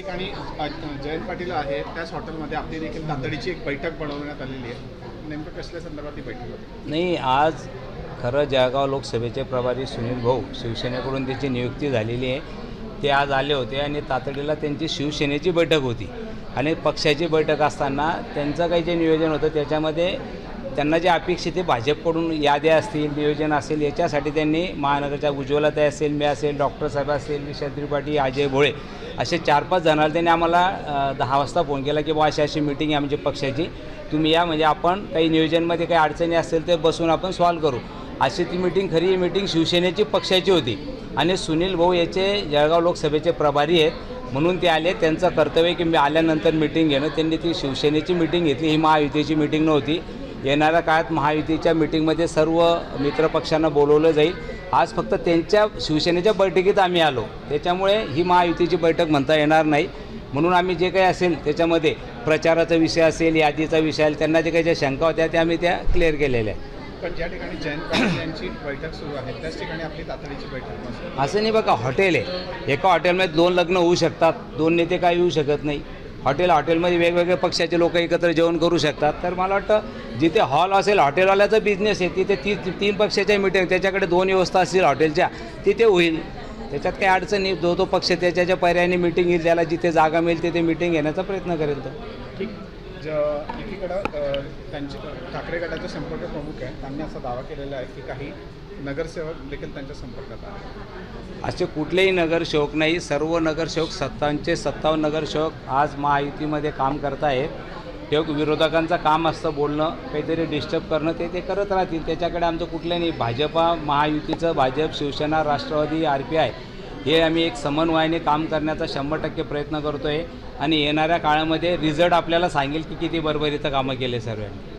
ठिकाणी जयंत पाटील आहे त्याच हॉटेलमध्ये आपली देखील तातडीची एक बैठक बनवण्यात आलेली आहे. नेमकं कसल्या संदर्भात ती बैठक होती? नाही आज खरं जळगाव लोकसभेचे प्रभारी सुनील भाऊ शिवसेनेकडून त्याची नियुक्ती झालेली आहे. ते आज आले होते आणि तातडीला त्यांची शिवसेनेची बैठक होती. आणि पक्षाची बैठक असताना त्यांचं काही जे नियोजन होतं त्याच्यामध्ये त्यांना जे अपेक्षित आहे भाजपकडून याद्या असतील नियोजन असेल याच्यासाठी त्यांनी महानगरच्या उज्ज्वलताई असेल मी असेल डॉक्टर साहेब असेल विशाल त्रिपाठी अजय भोळे असे चार पाच जणांना त्यांनी आम्हाला दहा वाजता फोन केला की बा अशी अशी मिटिंग आहे आमची पक्षाची. तुम्ही या म्हणजे आपण काही नियोजनमध्ये काही अडचणी असतील ते बसून आपण सॉल्व करू. अशी ती मिटिंग खरी ही मिटिंग शिवसेनेची पक्षाची होती. आणि सुनील भाऊ याचे जळगाव लोकसभेचे प्रभारी आहेत. म्हणून ते आले. त्यांचं कर्तव्य की मी आल्यानंतर मिटिंग घेणं. त्यांनी ती शिवसेनेची मिटिंग घेतली. ही महायुतीची मिटिंग नव्हती. येणाऱ्या काळात महायुतीच्या मिटिंगमध्ये सर्व मित्रपक्षांना बोलवलं जाईल. आज फक्त त्यांच्या शिवसेनेच्या बैठकीत आम्ही आलो. त्याच्यामुळे ही महायुतीची बैठक म्हणता येणार नाही. म्हणून आम्ही जे काही असेल त्याच्यामध्ये प्रचाराचा विषय असेल यादीचा विषय असेल त्यांना जे काही ज्या शंका होत्या त्या आम्ही त्या क्लिअर केलेल्या आहे पण ज्या ठिकाणी जयंत पाटील यांची बैठक सुरू आहे त्याच ठिकाणी आपली तातडीची बैठक असं नाही बघा हॉटेल आहे. एका हॉटेलमध्ये दोन लग्न होऊ शकतात. दोन नेते काय येऊ शकत नाही. हॉटेल हॉटेलमध्ये वेगवेगळे पक्षाचे लोक एकत्र जेवण करू शकतात. तर मला वाटतं जिथे हॉल असेल हॉटेलवाल्याचा बिझनेस आहे तिथे ती तीन पक्षाच्या मिटिंग त्याच्याकडे दोन व्यवस्था असतील हॉटेलच्या तिथे होईल. त्याच्यात काही अडचण नाही जो तो पक्ष त्याच्याच्या पर्यायाने मिटिंग येईल त्याला जिथे जागा मिळेल तिथे मिटिंग घेण्याचा प्रयत्न करेल तो. ठीक. ज एकीकडं त्यांचे ठाकरे गटाचे संपर्क प्रमुख आहे त्यांनी असा दावा केलेला आहे की काही नगरसेवक देखील त्यांच्या संपर्कात आहे असे कुठलेही नगरसेवक नाही. सर्व नगरसेवक सत्तांचे सत्तावन्न नगरसेवक आज महायुतीमध्ये काम करत आहेत. ते विरोधकांचं काम असतं बोलणं काहीतरी डिस्टर्ब करणं ते ते करत राहतील. त्याच्याकडे आमचं कुठलं नाही. Bhajpa महायुतीचं Bhajap Shivsena Rashtrawadi R P I हे आम्ही एक समन्वयाने काम करण्याचा शंभर टक्के प्रयत्न करतो आहे आणि येणाऱ्या काळामध्ये रिझल्ट आपल्याला सांगेल की किती बरोबरीचं कामं केले सर्वांनी.